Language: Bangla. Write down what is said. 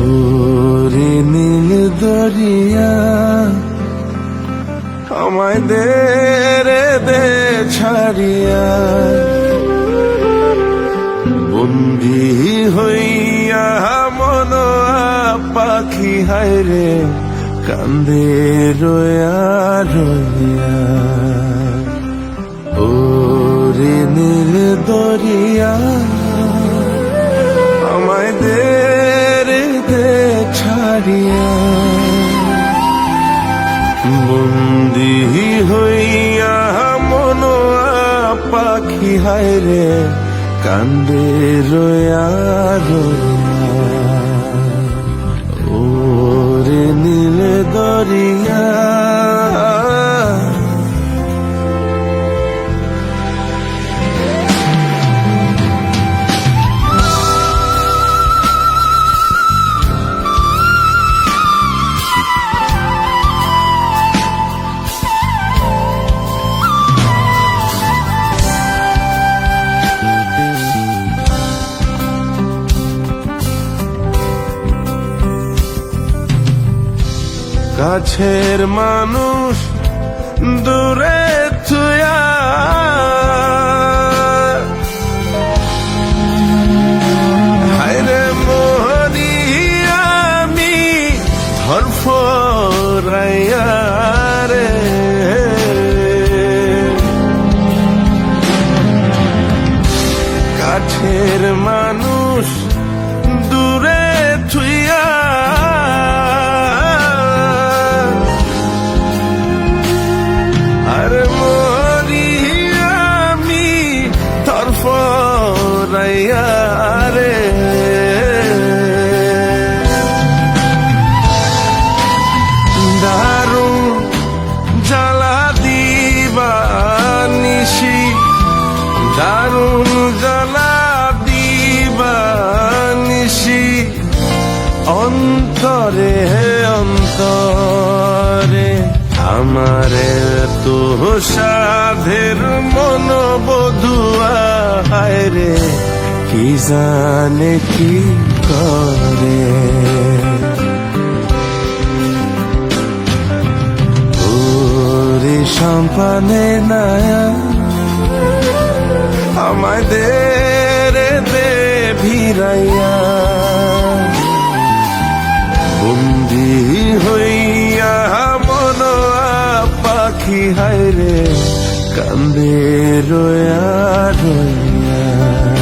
ওরে নীল দরিয়া, আমায় দে রে, দে ছাড়িয়া। বন্দি হইয়া মন পাখি, হায় রে, কান্দে রয়া রইয়া ওরে নীল দরিয়া ছাড়িয়া বন্দি হইয়া মন পাখি হায়রে কান্দে রয়া রয়া। ওরে কাছের মানুষ দূরে হায়রে মোহনি আমি নিশি দারুণ জ্বালা দিবানিশি। অন্তরে হে অন্তরে, আমারে তো সাধের মন বধুয়া রে, কি জানে কি করে? সম্পানে নায়া আমায় দে রে দে ভিড়াইয়া? বন্দি হইয়া মন পাখি হায় রে কান্দে রয়া রয়া।